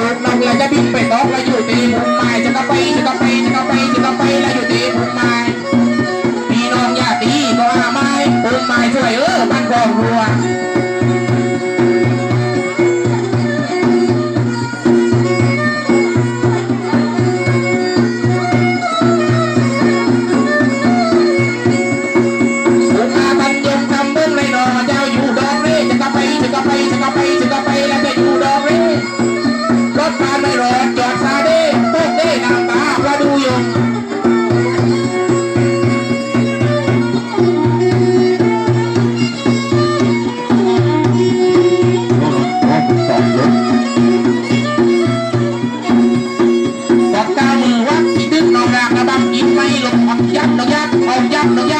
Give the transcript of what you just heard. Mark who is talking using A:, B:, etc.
A: เมิดน้องเราจะบินไปตอกเราอยู่ตีมุมไม้จะกระไปจะกระไปจะกระไปจะกระไปเราอยู่ตีมุมไม้พี่น้องอย่าตีก็ไม่มุมไม้ช่วยเออมันบอกรู้ ยักษ์ดอกยักษ์ออกยักษ์ดอกยักษ์